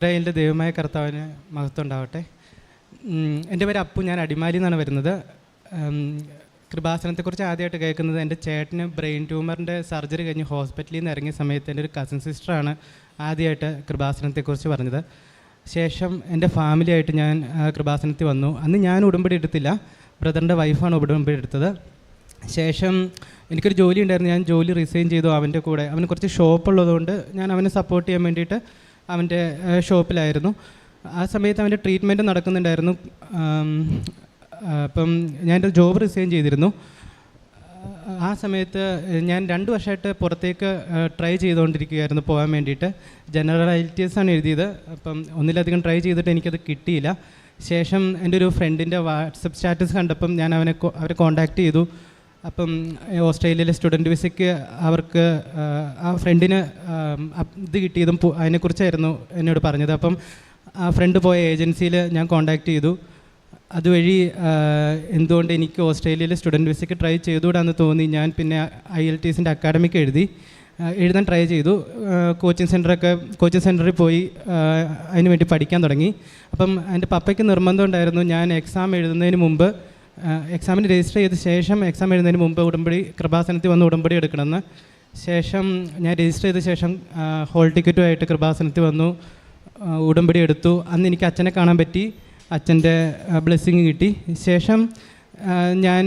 ഇസ്രായേലിന്റെ ദൈവമായ കർത്താവിന് മഹത്വം ഉണ്ടാവട്ടെ. എന്റെ പേര് അപ്പു ഞാൻ അടിമാലി എന്നാണ് വരുന്നത്. കൃപാസനത്തെക്കുറിച്ച് ആദ്യമായിട്ട് കേൾക്കുന്നത് എന്റെ ചേട്ടന് ബ്രെയിൻ ട്യൂമറിന്റെ സർജറി കഴിഞ്ഞ് ഹോസ്പിറ്റലിൽ നിന്ന് ഇറങ്ങിയ സമയത്ത് എന്റെ ഒരു കസിൻ സിസ്റ്ററാണ് ആദ്യമായിട്ട് കൃപാസനത്തെക്കുറിച്ച് പറഞ്ഞത്. ശേഷം എന്റെ ഫാമിലിയായിട്ട് ഞാൻ കൃപാസനത്തിൽ വന്നു. അന്ന് ഞാൻ ഉടമ്പടി എടുത്തില്ല. ബ്രദറിന്റെ വൈഫാണ് ഉടമ്പടി എടുത്തത്. ശേഷം എനിക്കൊരു ജോലി ഉണ്ടായിരുന്നു. ഞാൻ ജോലി റിസൈൻ ചെയ്തു. അവന്റെ കൂടെ അവന് കുറച്ച് ഷോപ്പ് ഉള്ളതുകൊണ്ട് ഞാൻ അവനെ സപ്പോർട്ട് ചെയ്യാൻ വേണ്ടിയിട്ട് അവന്റെ ഷോപ്പിലായിരുന്നു. ആ സമയത്ത് അവന്റെ ട്രീറ്റ്മെന്റ് നടക്കുന്നുണ്ടായിരുന്നു. അപ്പം ഞാൻ എന്റെ ജോബ് റിസൈൻ ചെയ്തിരുന്നു. ആ സമയത്ത് ഞാൻ രണ്ട് വർഷമായിട്ട് പുറത്തേക്ക് ട്രൈ ചെയ്തുകൊണ്ടിരിക്കുകയായിരുന്നു പോകാൻ വേണ്ടിയിട്ട്. ജനറൽ ആണ് എഴുതിയത്. അപ്പം ഒന്നിലധികം ട്രൈ ചെയ്തിട്ട് എനിക്കത് കിട്ടിയില്ല. ശേഷം എന്റെ ഒരു ഫ്രണ്ടിന്റെ വാട്സപ്പ് സ്റ്റാറ്റസ് കണ്ടപ്പം ഞാൻ അവനെ അവരെ കോൺടാക്റ്റ് ചെയ്തു. അപ്പം ഓസ്ട്രേലിയയിലെ സ്റ്റുഡന്റ് വിസയ്ക്ക് അവർക്ക് ആ ഫ്രണ്ടിന് ഇത് കിട്ടിയതും അതിനെക്കുറിച്ചായിരുന്നു എന്നോട് പറഞ്ഞത്. അപ്പം ആ ഫ്രണ്ട് പോയ ഏജൻസിയിൽ ഞാൻ കോൺടാക്റ്റ് ചെയ്തു. അതുവഴി എന്തുകൊണ്ട് എനിക്ക് ഓസ്ട്രേലിയയിലെ സ്റ്റുഡന്റ് വിസയ്ക്ക് ട്രൈ ചെയ്തുകൂടാന്ന് തോന്നി. ഞാൻ പിന്നെ ഐ എൽ ടി എസിന്റെ അക്കാഡമിക്ക് എഴുതി എഴുതാൻ ട്രൈ ചെയ്തു. കോച്ചിങ് സെന്ററൊക്കെ കോച്ചിങ് സെന്ററിൽ പോയി അതിനുവേണ്ടി അതിന് വേണ്ടി പഠിക്കാൻ തുടങ്ങി. അപ്പം എന്റെ പപ്പയ്ക്ക് നിർബന്ധം ഉണ്ടായിരുന്നു. ഞാൻ എക്സാം എഴുതുന്നതിന് മുമ്പ് എക്സാമിന് രജിസ്റ്റർ ചെയ്ത ശേഷം എക്സാം എഴുതുന്നതിന് മുമ്പ് ഉടമ്പടി കൃപാസനത്തിൽ വന്ന് ഉടമ്പടി എടുക്കണമെന്ന്. ശേഷം ഞാൻ രജിസ്റ്റർ ചെയ്ത ശേഷം ഹോൾ ടിക്കറ്റുമായിട്ട് കൃപാസനത്തിൽ വന്നു. ഉടമ്പടി എടുത്തു. അന്ന് എനിക്ക് അച്ഛനെ കാണാൻ പറ്റി. അച്ഛന്റെ ബ്ലെസ്സിങ് കിട്ടി. ശേഷം ഞാൻ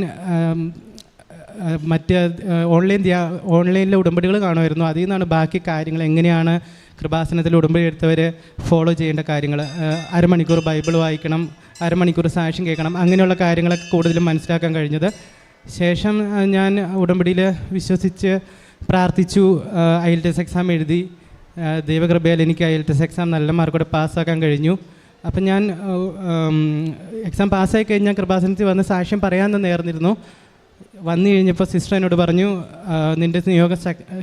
മറ്റ് ഓൺലൈൻ ഓൺലൈനിലെ ഉടമ്പടികൾ കാണുമായിരുന്നു. അതിൽ നിന്നാണ് ബാക്കി കാര്യങ്ങൾ എങ്ങനെയാണ് കൃപാസനത്തിൽ ഉടമ്പടി എടുത്തവർ ഫോളോ ചെയ്യേണ്ട കാര്യങ്ങൾ. അരമണിക്കൂർ ബൈബിൾ വായിക്കണം അരമണിക്കൂർ സാക്ഷ്യം കേൾക്കണം അങ്ങനെയുള്ള കാര്യങ്ങളൊക്കെ കൂടുതലും മനസ്സിലാക്കാൻ കഴിഞ്ഞത്. ശേഷം ഞാൻ ഉടമ്പടിയിൽ വിശ്വസിച്ച് പ്രാർത്ഥിച്ചു. ഐ എൽ എക്സാം എഴുതി. ദൈവകൃപയാൽ എനിക്ക് ഐ എൽ എക്സാം നല്ല മാർക്കോടെ പാസ്സാക്കാൻ കഴിഞ്ഞു. അപ്പം ഞാൻ എക്സാം പാസ്സായി കഴിഞ്ഞാൽ കൃപാസനത്തിൽ വന്ന് സാക്ഷ്യം പറയാമെന്ന് നേർന്നിരുന്നു. വന്നു കഴിഞ്ഞപ്പോൾ സിസ്റ്റർ എന്നോട് പറഞ്ഞു നിന്റെ നിയോഗം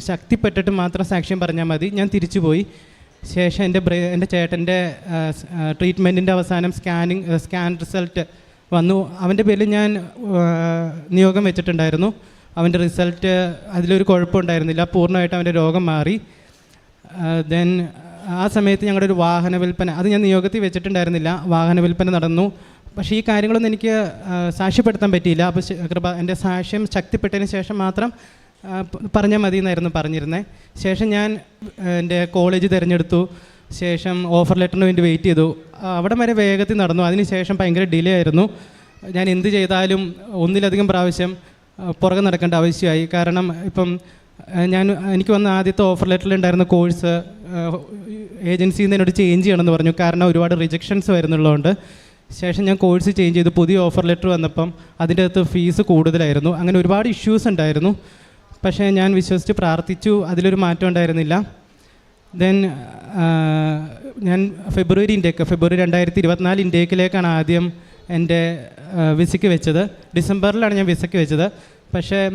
ശക്തിപ്പെട്ടിട്ട് മാത്രം സാക്ഷ്യം പറഞ്ഞാൽ മതി. ഞാൻ തിരിച്ചുപോയി. ശേഷം എന്റെ ബ്രെ എന്റെ ചേട്ടന്റെ ട്രീറ്റ്മെന്റിന്റെ അവസാനം സ്കാനിങ് സ്കാൻ റിസൾട്ട് വന്നു. അവന്റെ പേരിൽ ഞാൻ നിയോഗം വെച്ചിട്ടുണ്ടായിരുന്നു. അവന്റെ റിസൾട്ട് അതിലൊരു കുഴപ്പമുണ്ടായിരുന്നില്ല. പൂർണമായിട്ട് അവന്റെ രോഗം മാറി. ദെൻ ആ സമയത്ത് ഞങ്ങളുടെ ഒരു വാഹന വിൽപ്പന അത് ഞാൻ നിയോഗത്തിൽ വെച്ചിട്ടുണ്ടായിരുന്നില്ല. വാഹന വിൽപ്പന നടന്നു. പക്ഷേ ഈ കാര്യങ്ങളൊന്നും എനിക്ക് സാക്ഷ്യപ്പെടുത്താൻ പറ്റിയില്ല. അപ്പോൾ കൃപ എന്റെ സാക്ഷ്യം ശക്തിപ്പെട്ടതിന് ശേഷം മാത്രം പറഞ്ഞാൽ മതി എന്നായിരുന്നു പറഞ്ഞിരുന്നത് ശേഷം ഞാൻ എന്റെ കോളേജ് തിരഞ്ഞെടുത്തു. ശേഷം ഓഫർ ലെറ്ററിന് വേണ്ടി വെയിറ്റ് ചെയ്തു. അവിടെ വരെ വേഗത്തിൽ നടന്നു. അതിന് ശേഷം ഭയങ്കര ഡിലേ ആയിരുന്നു. ഞാൻ എന്ത് ചെയ്താലും ഒന്നിലധികം പ്രാവശ്യം പുറകെ നടക്കേണ്ട ആവശ്യമായി. കാരണം ഇപ്പം ഞാൻ എനിക്ക് വന്ന ആദ്യത്തെ ഓഫർ ലെറ്ററിൽ ഉണ്ടായിരുന്ന കോഴ്സ് ഏജൻസിയിൽ നിന്ന് എന്നോട് ചേഞ്ച് ചെയ്യണമെന്ന് പറഞ്ഞു. കാരണം ഒരുപാട് റിജക്ഷൻസ് വരുന്നുള്ളതുകൊണ്ട്. ശേഷം ഞാൻ കോഴ്സ് ചേഞ്ച് ചെയ്ത്. പുതിയ ഓഫർ ലെറ്റർ വന്നപ്പം അതിന്റെ അകത്ത് ഫീസ് കൂടുതലായിരുന്നു. അങ്ങനെ ഒരുപാട് ഇഷ്യൂസ് ഉണ്ടായിരുന്നു. പക്ഷേ ഞാൻ വിശ്വസിച്ച് പ്രാർത്ഥിച്ചു. അതിലൊരു മാറ്റം ഉണ്ടായിരുന്നില്ല. ദെൻ ഞാൻ ഫെബ്രുവരി ഇൻടേക്ക് ഫെബ്രുവരി രണ്ടായിരത്തി ഇരുപത്തിനാല് ഇൻടേക്കിലേക്കാണ് ആദ്യം എന്റെ വിസയ്ക്ക് വെച്ചത്. ഡിസംബറിലാണ് ഞാൻ വിസയ്ക്ക് വെച്ചത്. പക്ഷേ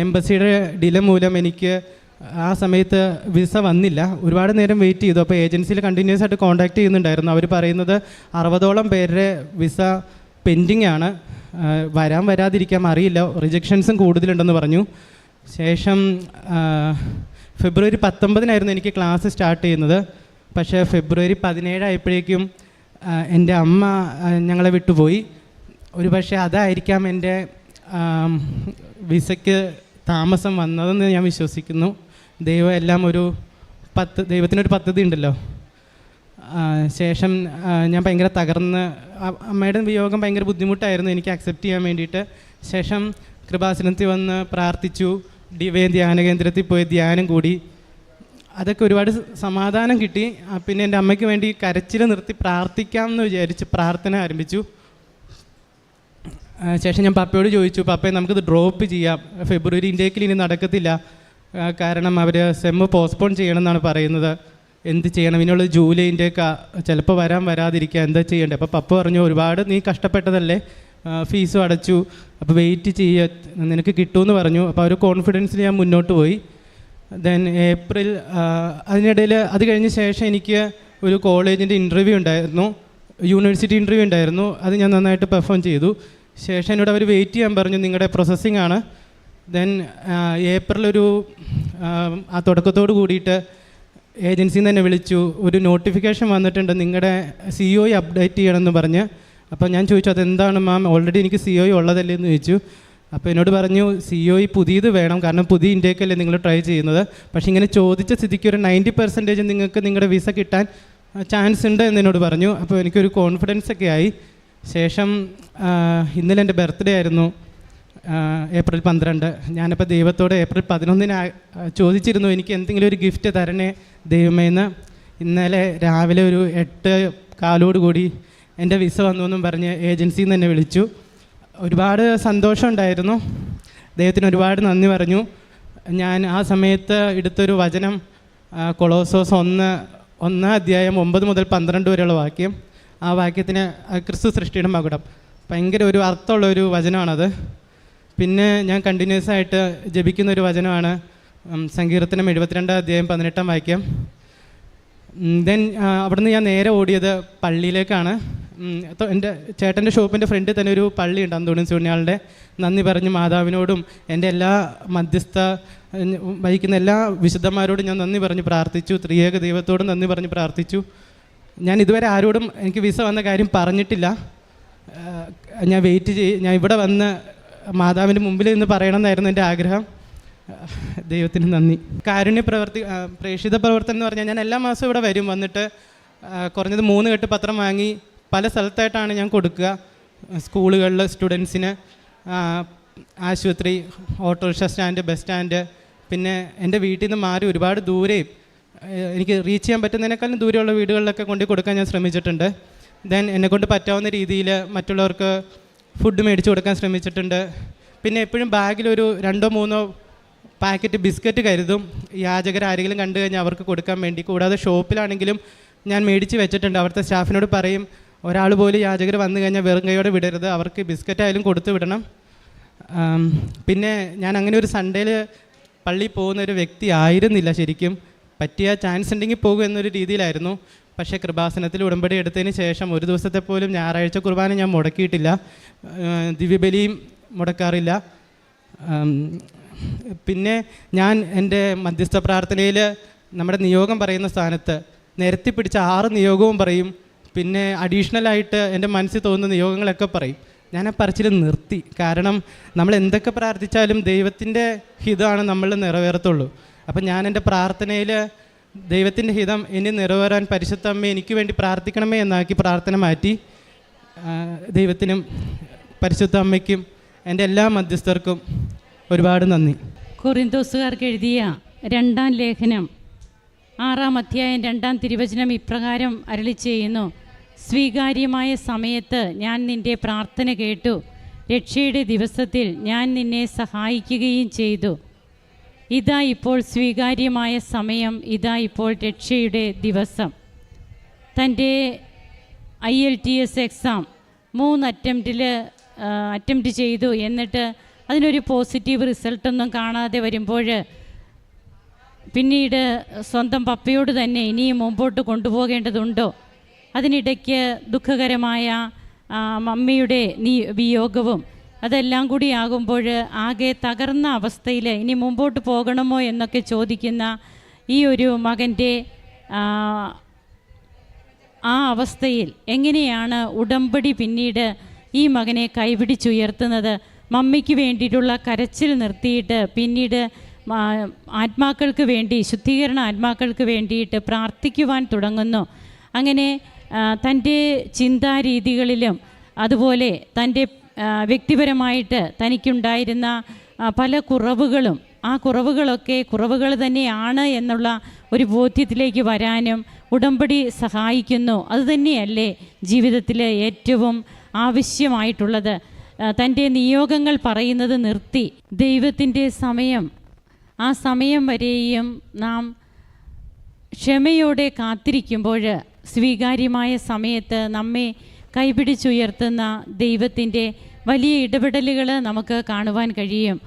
എംബസിയുടെ ഡിലേ മൂലം എനിക്ക് ആ സമയത്ത് വിസ വന്നില്ല. ഒരുപാട് നേരം വെയിറ്റ് ചെയ്തു. അപ്പോൾ ഏജൻസിയിൽ കണ്ടിന്യൂസ് ആയിട്ട് കോൺടാക്ട് ചെയ്യുന്നുണ്ടായിരുന്നു. അവർ പറയുന്നത് അറുപതോളം പേരുടെ വിസ പെൻഡിങ് ആണ്. വരാൻ വരാതിരിക്കാൻ അറിയില്ല. റിജക്ഷൻസും കൂടുതലുണ്ടെന്ന് പറഞ്ഞു. ശേഷം ഫെബ്രുവരി പത്തൊമ്പതിനായിരുന്നു എനിക്ക് ക്ലാസ് സ്റ്റാർട്ട് ചെയ്യുന്നത്. പക്ഷേ ഫെബ്രുവരി പതിനേഴായപ്പോഴേക്കും എന്റെ അമ്മ ഞങ്ങളെ വിട്ടുപോയി. ഒരു പക്ഷേ അതായിരിക്കാം എന്റെ വിസയ്ക്ക് താമസം വന്നതെന്ന് ഞാൻ വിശ്വസിക്കുന്നു. ദൈവം എല്ലാം ഒരു പത്ത് ദൈവത്തിനൊരു പദ്ധതി ഉണ്ടല്ലോ. ശേഷം ഞാൻ ഭയങ്കര തകർന്ന് അമ്മയുടെ വിയോഗം ഭയങ്കര ബുദ്ധിമുട്ടായിരുന്നു എനിക്ക് അക്സെപ്റ്റ് ചെയ്യാൻ വേണ്ടിയിട്ട്. ശേഷം കൃപാസനത്തിൽ വന്ന് പ്രാർത്ഥിച്ചു ഡിവൈൻ ധ്യാന കേന്ദ്രത്തിൽ പോയി ധ്യാനം കൂടി. അതൊക്കെ ഒരുപാട് സമാധാനം കിട്ടി. പിന്നെ എന്റെ അമ്മയ്ക്ക് വേണ്ടി കരച്ചിൽ നിർത്തി പ്രാർത്ഥിക്കാം എന്ന് വിചാരിച്ച് പ്രാർത്ഥന ആരംഭിച്ചു. ശേഷം ഞാൻ പപ്പയോട് ചോദിച്ചു പപ്പയെ നമുക്കിത് ഡ്രോപ്പ് ചെയ്യാം. ഫെബ്രുവരി ഇൻഡേക്കിൽ ഇനി നടക്കത്തില്ല. കാരണം അവർ സെമ്മ് പോസ്റ്റ്പോൺ ചെയ്യണമെന്നാണ് പറയുന്നത്. എന്ത് ചെയ്യണം? ഇനിയുള്ള ജൂലൈന്റെ ചിലപ്പോൾ വരാൻ വരാതിരിക്കുക എന്താ ചെയ്യേണ്ടത്? അപ്പോൾ പപ്പ പറഞ്ഞു ഒരുപാട് നീ കഷ്ടപ്പെട്ടതല്ലേ? ഫീസും അടച്ചു. അപ്പോൾ വെയിറ്റ് ചെയ്യുക നിനക്ക് കിട്ടുമെന്ന് പറഞ്ഞു. അപ്പോൾ ഒരു കോൺഫിഡൻസിൽ ഞാൻ മുന്നോട്ട് പോയി. ദെൻ ഏപ്രിൽ അതിനിടയിൽ അത് കഴിഞ്ഞ ശേഷം എനിക്ക് ഒരു കോളേജിന്റെ ഇന്റർവ്യൂ ഉണ്ടായിരുന്നു. യൂണിവേഴ്സിറ്റി ഇന്റർവ്യൂ ഉണ്ടായിരുന്നു. അത് ഞാൻ നന്നായിട്ട് പെർഫോം ചെയ്തു. ശേഷം എന്നോട് അവർ വെയിറ്റ് ചെയ്യാൻ പറഞ്ഞു നിങ്ങളുടെ പ്രോസസ്സിംഗ് ആണ്. ദെൻ ഏപ്രിൽ ഒരു ആ, തുടക്കത്തോട് കൂടിയിട്ട് ഏജൻസിയിൽ നിന്ന് തന്നെ വിളിച്ചു. ഒരു നോട്ടിഫിക്കേഷൻ വന്നിട്ടുണ്ട് നിങ്ങളുടെ സി ഒ അപ്ഡേറ്റ് ചെയ്യണമെന്ന് പറഞ്ഞ്. അപ്പോൾ ഞാൻ ചോദിച്ചു അതെന്താണ് മാം ഓൾറെഡി എനിക്ക് സി ഒ ഉള്ളതല്ലേ? എന്ന് ചോദിച്ചു. അപ്പോൾ എന്നോട് പറഞ്ഞു സി ഒ പുതിയത് വേണം കാരണം പുതിയ ഇന്ത്യക്കല്ലേ നിങ്ങൾ ട്രൈ ചെയ്യുന്നത്. പക്ഷേ ഇങ്ങനെ ചോദിച്ച സ്ഥിതിക്ക് ഒരു നയന്റി പെർസെന്റേജ് നിങ്ങൾക്ക് നിങ്ങളുടെ വിസ കിട്ടാൻ ചാൻസ് ഉണ്ട് എന്ന് എന്നോട് പറഞ്ഞു. അപ്പോൾ എനിക്കൊരു കോൺഫിഡൻസ് ഒക്കെ ആയി. ശേഷം ഇന്നലെ എന്റെ ബർത്ത്ഡേ ആയിരുന്നു. ഏപ്രിൽ പന്ത്രണ്ട്. ഞാനിപ്പോൾ ദൈവത്തോട് ഏപ്രിൽ പതിനൊന്നിന് ചോദിച്ചിരുന്നു എനിക്ക് എന്തെങ്കിലും ഒരു ഗിഫ്റ്റ് തരണേ ദൈവമേന്ന് ഇന്നലെ രാവിലെ ഒരു എട്ട് കാലോട് കൂടി എന്റെ വിസ വന്നു എന്നും പറഞ്ഞ് ഏജൻസിയിൽ നിന്ന് എന്നെ വിളിച്ചു. ഒരുപാട് സന്തോഷമുണ്ടായിരുന്നു ദൈവത്തിന് ഒരുപാട് നന്ദി പറഞ്ഞു. ഞാൻ ആ സമയത്ത് എടുത്തൊരു വചനം കൊളോസോസ് ഒന്ന് ഒന്നാം അധ്യായം ഒമ്പത് മുതൽ പന്ത്രണ്ട് വരെയുള്ള വാക്യം. ആ വാക്യത്തിന് ക്രിസ്തു സൃഷ്ടിയുടെ മകുടം. ഭയങ്കര ഒരു അർത്ഥമുള്ള ഒരു വചനമാണത്. പിന്നെ ഞാൻ കണ്ടിന്യൂസ് ആയിട്ട് ജപിക്കുന്ന ഒരു വചനമാണ് സങ്കീർത്തനം എഴുപത്തിരണ്ടാം അധ്യായം പതിനെട്ടാം വാക്യം. ദെൻ അവിടുന്ന് ഞാൻ നേരെ ഓടിയത് പള്ളിയിലേക്കാണ്. എന്റെ ചേട്ടന്റെ ഷോപ്പിന്റെ ഫ്രണ്ടിൽ തന്നെ ഒരു പള്ളി പള്ളിയുണ്ട് അന്തോണി സൂണിയാളുടെ നന്ദി പറഞ്ഞ് മാതാവിനോടും എന്റെ എല്ലാ മധ്യസ്ഥ വഹിക്കുന്ന എല്ലാ വിശുദ്ധന്മാരോടും ഞാൻ നന്ദി പറഞ്ഞ് പ്രാർത്ഥിച്ചു. ത്രിയേക ദൈവത്തോടും നന്ദി പറഞ്ഞ് പ്രാർത്ഥിച്ചു. ഞാൻ ഇതുവരെ ആരോടും എനിക്ക് വിസ വന്ന കാര്യം പറഞ്ഞിട്ടില്ല. ഞാൻ വെയിറ്റ് ചെയ് ഞാൻ ഇവിടെ വന്ന് മാതാവിന്റെ മുമ്പിൽ നിന്ന് പറയണമെന്നായിരുന്നു എന്റെ ആഗ്രഹം. ദൈവത്തിന് നന്ദി. കാരുണ്യ പ്രവർത്തി പ്രേക്ഷിത പ്രവർത്തനം എന്ന് പറഞ്ഞാൽ ഞാൻ എല്ലാ മാസവും ഇവിടെ വരും. വന്നിട്ട് കുറഞ്ഞത് മൂന്ന് കെട്ട് പത്രം വാങ്ങി പല സ്ഥലത്തായിട്ടാണ് ഞാൻ കൊടുക്കുക. സ്കൂളുകളിൽ സ്റ്റുഡൻസിന് ആശുപത്രി ഓട്ടോറിക്ഷ സ്റ്റാൻഡ് ബസ് സ്റ്റാൻഡ് പിന്നെ എന്റെ വീട്ടിൽ നിന്ന് മാറി ഒരുപാട് ദൂരെയും എനിക്ക് റീച്ച് ചെയ്യാൻ പറ്റുന്നതിനേക്കാളും ദൂരെയുള്ള വീടുകളിലൊക്കെ കൊണ്ടു കൊടുക്കാൻ ഞാൻ ശ്രമിച്ചിട്ടുണ്ട്. ദെൻ എന്നെക്കൊണ്ട് പറ്റാവുന്ന രീതിയിൽ മറ്റുള്ളവർക്ക് ഫുഡ് മേടിച്ചു കൊടുക്കാൻ ശ്രമിച്ചിട്ടുണ്ട്. പിന്നെ എപ്പോഴും ബാഗിലൊരു രണ്ടോ മൂന്നോ പാക്കറ്റ് ബിസ്ക്കറ്റ് കരുതും. യാചകർ ആരെങ്കിലും കണ്ടു കഴിഞ്ഞാൽ അവർക്ക് കൊടുക്കാൻ വേണ്ടി. കൂടാതെ ഷോപ്പിലാണെങ്കിലും ഞാൻ മേടിച്ച് വെച്ചിട്ടുണ്ട്. അവിടുത്തെ സ്റ്റാഫിനോട് പറയും ഒരാൾ പോലും യാചകർ വന്നു കഴിഞ്ഞാൽ വെറും കൈയോടെ വിടരുത്. അവർക്ക് ബിസ്ക്കറ്റ് ആയാലും കൊടുത്തു വിടണം. പിന്നെ ഞാൻ അങ്ങനെ ഒരു സൺഡേയിൽ പള്ളിയിൽ പോകുന്ന ഒരു വ്യക്തി ആയിരുന്നില്ല ശരിക്കും. പറ്റിയ ചാൻസ് ഉണ്ടെങ്കിൽ പോകും എന്നൊരു രീതിയിലായിരുന്നു. പക്ഷേ കൃപാസനത്തിൽ ഉടമ്പടി എടുത്തതിന് ശേഷം ഒരു ദിവസത്തെ പോലും ഞായറാഴ്ച കുർബാന ഞാൻ മുടക്കിയിട്ടില്ല. ദിവ്യബലിയും മുടക്കാറില്ല. പിന്നെ ഞാൻ എന്റെ മധ്യസ്ഥ പ്രാർത്ഥനയിൽ നമ്മുടെ നിയോഗം പറയുന്ന സ്ഥാനത്ത് നിരത്തി പിടിച്ച ആറ് നിയോഗവും പറയും. പിന്നെ അഡീഷണലായിട്ട് എന്റെ മനസ്സിൽ തോന്നുന്ന നിയോഗങ്ങളൊക്കെ പറയും. ഞാൻ ആ പറച്ചിൽ നിർത്തി. കാരണം നമ്മൾ എന്തൊക്കെ പ്രാർത്ഥിച്ചാലും ദൈവത്തിന്റെ ഹിതമാണ് നമ്മൾ നിറവേറത്തുള്ളൂ. അപ്പം ഞാൻ എന്റെ പ്രാർത്ഥനയിൽ ദൈവത്തിന്റെ ഹിതം ഇനി നിറവേറാൻ പരിശുദ്ധ അമ്മ എനിക്ക് വേണ്ടി പ്രാർത്ഥിക്കണമേ എന്നാക്കി പ്രാർത്ഥന മാറ്റി. ദൈവത്തിനും പരിശുദ്ധ അമ്മയ്ക്കും എന്റെ എല്ലാ മധ്യസ്ഥർക്കും ഒരുപാട് നന്ദി. കൊറിന്തോസുകാർക്ക് എഴുതിയ രണ്ടാം ലേഖനം ആറാം അധ്യായം രണ്ടാം തിരുവചനം ഇപ്രകാരം അരളി ചെയ്യുന്നു. സ്വീകാര്യമായ സമയത്ത് ഞാൻ നിന്റെ പ്രാർത്ഥന കേട്ടു. രക്ഷയുടെ ദിവസത്തിൽ ഞാൻ നിന്നെ സഹായിക്കുകയും ചെയ്തു. ഇതാ ഇപ്പോൾ സ്വീകാര്യമായ സമയം ഇതാ ഇപ്പോൾ രക്ഷയുടെ ദിവസം. തന്റെ I L T S exam മൂന്ന് അറ്റംപ്റ്റിൽ അറ്റംപ്റ്റ് ചെയ്തു. എന്നിട്ട് അതിനൊരു പോസിറ്റീവ് റിസൾട്ടൊന്നും കാണാതെ വരുമ്പോൾ പിന്നീട് സ്വന്തം പപ്പയോട് തന്നെ ഇനിയും മുമ്പോട്ട് കൊണ്ടുപോകേണ്ടതുണ്ടോ? അതിനിടയ്ക്ക് ദുഃഖകരമായ മമ്മിയുടെ നീ വിയോഗവും അതെല്ലാം കൂടി ആകുമ്പോൾ ആകെ തകർന്ന അവസ്ഥയിൽ ഇനി മുമ്പോട്ട് പോകണമോ എന്നൊക്കെ ചോദിക്കുന്ന ഈ ഒരു മകന്റെ ആ, അവസ്ഥയിൽ എങ്ങനെയാണ് ഉടമ്പടി പിന്നീട് ഈ മകനെ കൈപിടിച്ചുയർത്തുന്നത്? മമ്മിക്ക് വേണ്ടിയിട്ടുള്ള കരച്ചിൽ നിർത്തിയിട്ട് പിന്നീട് ആത്മാക്കൾക്ക് വേണ്ടി ശുദ്ധീകരണ ആത്മാക്കൾക്ക് വേണ്ടിയിട്ട് പ്രാർത്ഥിക്കുവാൻ തുടങ്ങുന്നു. അങ്ങനെ തന്റെ ചിന്താരീതികളിലും അതുപോലെ തന്റെ വ്യക്തിപരമായിട്ട് തനിക്കുണ്ടായിരുന്ന പല കുറവുകളും ആ കുറവുകളൊക്കെ കുറവുകൾ തന്നെയാണ് എന്നുള്ള ഒരു ബോധ്യത്തിലേക്ക് വരാനും ഉടമ്പടി സഹായിക്കുന്നു. അതുതന്നെയല്ലേ ജീവിതത്തിൽ ഏറ്റവും ആവശ്യമായിട്ടുള്ളത്. തന്റെ നിയോഗങ്ങൾ പറയുന്നത് നിർത്തി. ദൈവത്തിന്റെ സമയം. ആ സമയം വരെയും നാം ക്ഷമയോടെ കാത്തിരിക്കുമ്പോൾ സ്വീകാര്യമായ സമയത്ത് നമ്മെ കൈപിടിച്ചുയർത്തുന്ന ദൈവത്തിന്റെ വലിയ ഇടപെടലുകൾ നമുക്ക് കാണുവാൻ കഴിയും.